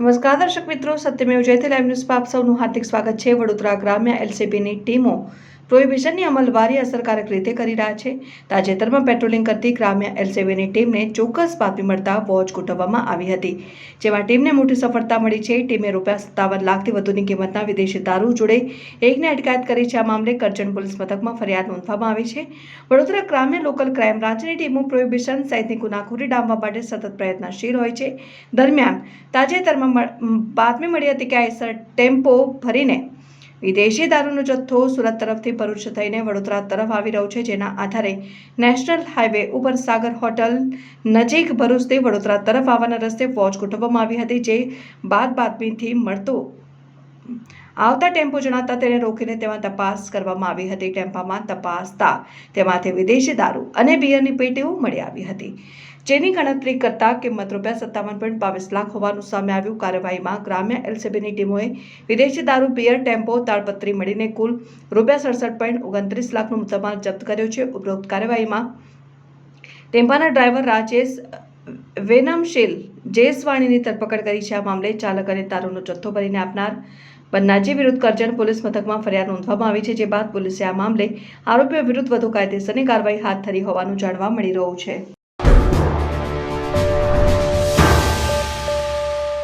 નમસ્કાર, દર્શક મિત્રો. સત્યમેવ જયતે લાઈવ ન્યૂઝમાં આપ સૌનું હાર્દિક સ્વાગત છે. વડોદરા ગ્રામ્ય એલસીબીની ટીમો પ્રોહિબિશનની અમલવારી અસરકારક રીતે કરી રહ્યા છે. તાજેતરમાં પેટ્રોલિંગ કરતી ગ્રામ્ય એલસીબીની ટીમને ચોક્કસ બાતમી મળતા વોચ ગોઠવવામાં આવી હતી. જેમાં ટીમને મોટી સફળતા મળી છે. ટીમે રૂપિયા સત્તાવન લાખથી વધુની કિંમતના વિદેશી દારૂ જોડે એકને અટકાયત કરી છે. આ મામલે કરજણ પોલીસ મથકમાં ફરિયાદ નોંધવામાં આવી છે. વડોદરા ગ્રામ્ય લોકલ ક્રાઇમ બ્રાન્ચની ટીમો પ્રોહિબિશન સહિતની ગુનાખોરી ડામવા માટે સતત પ્રયત્નશીલ હોય છે. દરમિયાન તાજેતરમાં બાતમી મળી હતી કે આઈસર ટેમ્પો ભરીને વિદેશી દારૂનો જથ્થો સુરત તરફથી ભરૂચ થઈને વડોદરા તરફ આવી રહ્યો છે, જેના આધારે નેશનલ હાઈવે ઉપર સાગર હોટલ નજીક ભરૂચથી વડોદરા તરફ આવવાના રસ્તે વોચ ગોઠવવામાં આવી હતી, જે બાદ બાતમીથી મળતો આવતા ટેમ્પો જણાતા તેને રોકીને તેમાં તપાસ કરવામાં આવી હતી, ટેમ્પામાં તપાસતા તેમાંથી વિદેશી દારૂ અને બિયરની પેટીઓ મળી આવી હતી. જેની ગણતરી કરતા કિંમત રૂપિયા સત્તાવન પોઈન્ટ બાવીસ લાખ હોવાનું સામે આવ્યું. કાર્યવાહીમાં ગ્રામ્ય એલસીબીની ટીમોએ વિદેશી દારૂ બિયર ટેમ્પો તાળપત્રી મળીને કુલ રૂપિયા સડસઠ પોઈન્ટ ઓગણત્રીસ લાખનો મુદ્દામાલ જપ્ત કર્યો છે. ઉપરોક્ત કાર્યવાહીમાં ટેમ્પાના ડ્રાઈવર રાજેશ વેનમશીલ જેસવાણીની ધરપકડ કરી છે. આ મામલે ચાલક અને દારૂનો જથ્થો ભરીને આપનાર બન્નાજી વિરુદ્ધ કરજણ પોલીસ મથકમાં ફરિયાદ નોંધવામાં આવી છે, જે બાદ પોલીસે આ મામલે આરોપીઓ વિરુદ્ધ વધુ કાયદેસરની કાર્યવાહી હાથ ધરી હોવાનું જાણવા મળી રહ્યું છે.